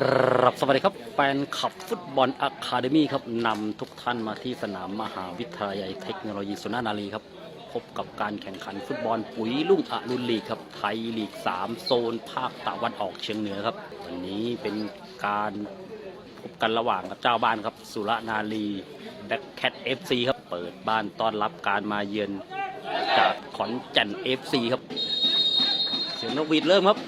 กรับสวัสดีครับแฟนขับฟุตบอลอะคาเดมี่ครับนำทุกท่านมาที่สนามมหาวิทยาลัยเทคโนโลยีสุนานารีครับพบกับการแข่งขันฟุตบอลปุ๋ยลุ่งอรุณลีกครับไทยลีก 3 โซน ภาคตะวันออกเฉียงเหนือครับ วันนี้เป็นการพบกันระหว่างกับเจ้าบ้านครับ สุรนารีแบ็คแคทเอฟซีครับเปิดบ้านต้อนรับการมาเยือนจากขอนแก่นเอฟซีครับ เสียงนกหวีดเริ่มครับ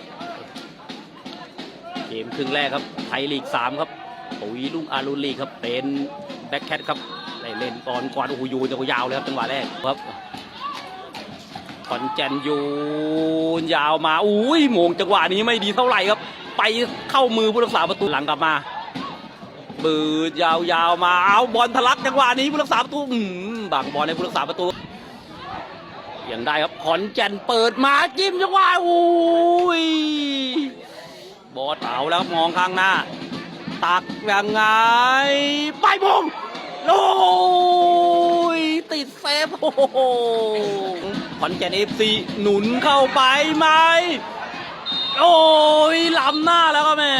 เกมครึ่งแรกครับไทยลีก3ครับปุ๋ยลุงอารุลีครับเป็นแบ็คแคทครับได้เล่นบอลก่อนโอ้โหยูยาวเลยครับจังหวะแรกครับขอนแก่นยูนยาวมาอุ้ยโมงจังหวะนี้ไม่ดีเท่าไหร่ครับ ไปเข้ามือผู้รักษาประตูหลังกลับมาบืดยาวๆมาเอาบอลทะลักจังหวะนี้ผู้รักษาประตูอืมบังบอลในผู้รักษาประตูยังได้ครับขอนแก่นเปิดมาจิ้มจังหวะอุ้ย บอสเอาแล้วมองข้างหน้า ตักยังไง ไปมงโอ้ยติดเซฟโอ้โหขอนแก่นเอฟซีหนุนเข้าไปไหมโอ้ยล้ำหน้าแล้วก็แม่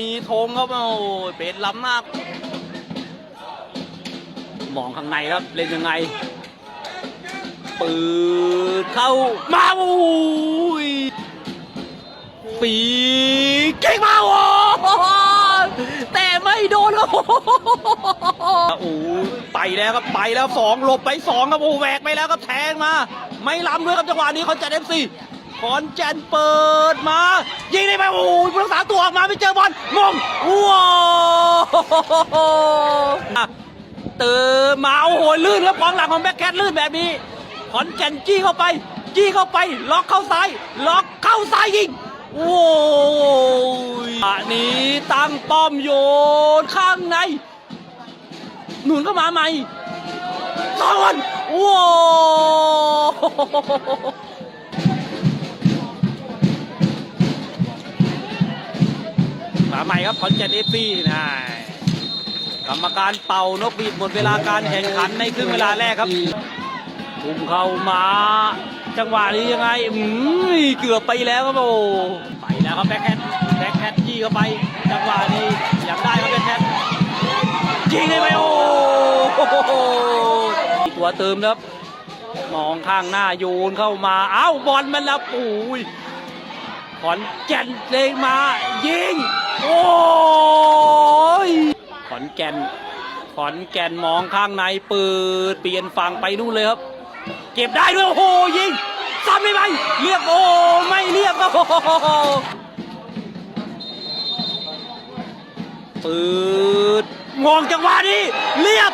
มีธงครับโอ้ยเป็นล้ำหน้ามองข้างในครับเล่นยังไงปืดเข้ามาโอ้ย ปีเก่งมากโอ้แต่ไม่โดนครับโอ้โหไปแล้วครับไปแล้วสองหลบไปสองครับโอ้แหวกไปแล้วครับแทงมา ไม่ล้ำด้วยครับจังหวะนี้เขอนแก่นเอฟซีขอนแก่นเปิดมา ยิงได้ไหมโอ้ยผู้รักษาตัวออกมาไม่เจอบอลงงว้าวเติมมาโอ้โหลื่นครับกองหลังของแบ็คแคทลื่นแบบนี้ขอนแก่นจี้เข้าไป จี้เข้าไป ล็อกเข้าซ้าย ล็อกเข้าซ้ายยิง โอ้ยอันนี้ตั้งป้อมโยนข้างใน หนุนเข้ามาใหม่สองคนโอ้มาใหม่ครับขอนแก่นเอฟซีนะกรรมการเป่านกบีดหมดเวลาการแข่งขันในครึ่งเวลาแรกครับพุ่งเข้ามา จังหวะนี้ยังไงอืมเกือบไปแล้วครับโอ้ไปแล้วครับแบ็คแคทแบ็คแคทจี้เข้าไป จังหวะนี้อยังได้ครับแบ็คแคทยิงได้ไหมโอ้โหมีตัวเติมครับ มองข้างหน้าโยนเข้ามา เอ้าบอลมันแล้วปุ้ยขอนแก่นเลงมา ยิง โอ้ยขอนแก่นขอนแก่นมองข้างในเปิด เปลี่ยนฝั่งไปนู่นเลยครับ เก็บได้ด้วยโอ้โหยิงซ้ำไม่ไปเรียกโอ้ไม่เรียกครับโอ้โหปืดมองจังหวะนี้เรียบ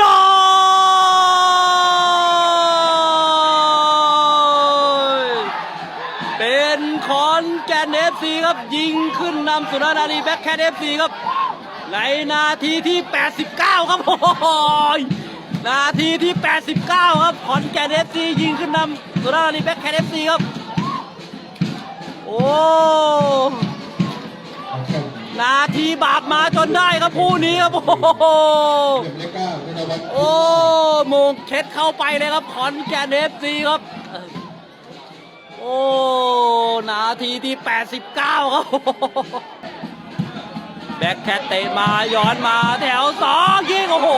ร้อยเป็นขอนแกนเอฟซีครับยิงขึ้นนำสุรานารีแบ็คแคทเอฟซีครับในนาทีที่ 89 ครับโอ้โห นาทีที่ 89 ครับขอนแก่นเอฟซียิงขึ้นนำสุราษฎร์ธานีแบ็คแคทเอฟซีครับ โอ้นาทีบาปมาจนได้ครับคู่นี้ครับ โอ้โหโอ้มงเช็ดเข้าไปเลยครับขอนแก่นเอฟซีครับ โอ้นาทีที่ 89 ครับแบ็คแคทเตะมาย้อนมาแถวสองยิงโอ้โห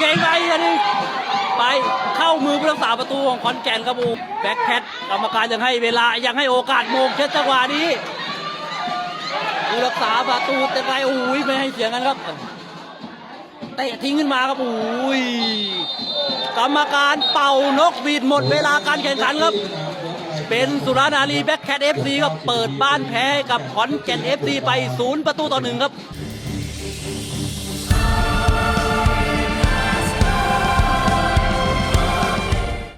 เก่งไปอันนี้ไปเข้ามือผู้รักษาประตูของขอนแก่นครับผมแบ็คแคทกรรมการยังให้เวลายังให้โอกาสโมงเช็ดจังหวะนี้ผู้รักษาประตูแต่ไรโอ้ยไม่ให้เสียงกันครับเตะทิ้งขึ้นมาครับโอ้ยกรรมการเป่านกบีดหมดเวลาการแข่งขันครับ เป็นสุรานารีแบ็คแคทเอฟซีครับเปิดบ้านแพ้กับขอนแก่นเอฟซีไปศูนย์ประตูต่อหนึ่งครับ